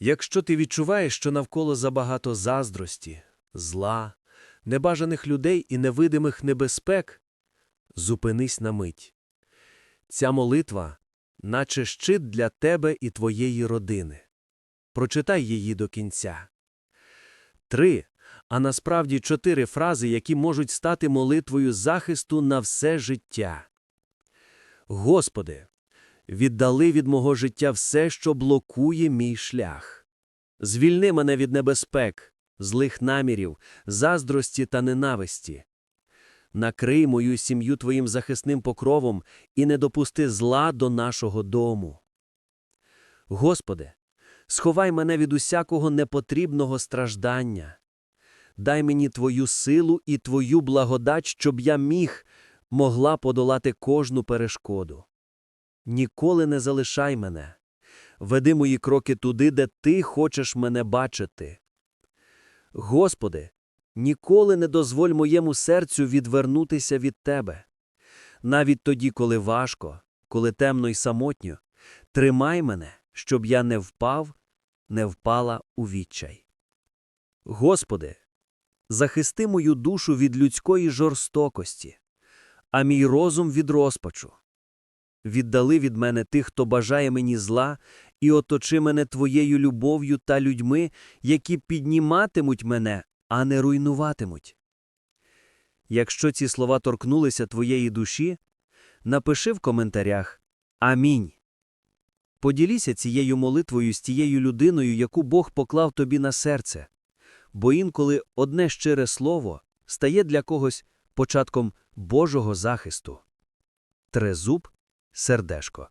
Якщо ти відчуваєш, що навколо забагато заздрості, зла, небажаних людей і невидимих небезпек, зупинись на мить. Ця молитва, наче щит для тебе і твоєї родини. Прочитай її до кінця. Три, а насправді чотири фрази, які можуть стати молитвою захисту на все життя. Господи, віддали від мого життя все, що блокує мій шлях. Звільни мене від небезпек, злих намірів, заздрості та ненависті. Накрий мою сім'ю Твоїм захисним покровом і не допусти зла до нашого дому. Господи, сховай мене від усякого непотрібного страждання. Дай мені Твою силу і Твою благодать, щоб я міг, могла подолати кожну перешкоду. Ніколи не залишай мене. Веди мої кроки туди, де Ти хочеш мене бачити. Господи, ніколи не дозволь моєму серцю відвернутися від Тебе. Навіть тоді, коли важко, коли темно й самотньо, тримай мене, щоб я не впав, не впала у відчай. Господи, захисти мою душу від людської жорстокості, а мій розум від розпачу. Віддали від мене тих, хто бажає мені зла, і оточи мене Твоєю любов'ю та людьми, які підніматимуть мене, а не руйнуватимуть. Якщо ці слова торкнулися твоєї душі, напиши в коментарях Амінь. Поділіся цією молитвою з тією людиною, яку Бог поклав тобі на серце, бо інколи одне щире слово стає для когось початком Божого захисту. Трезуб, сердешко.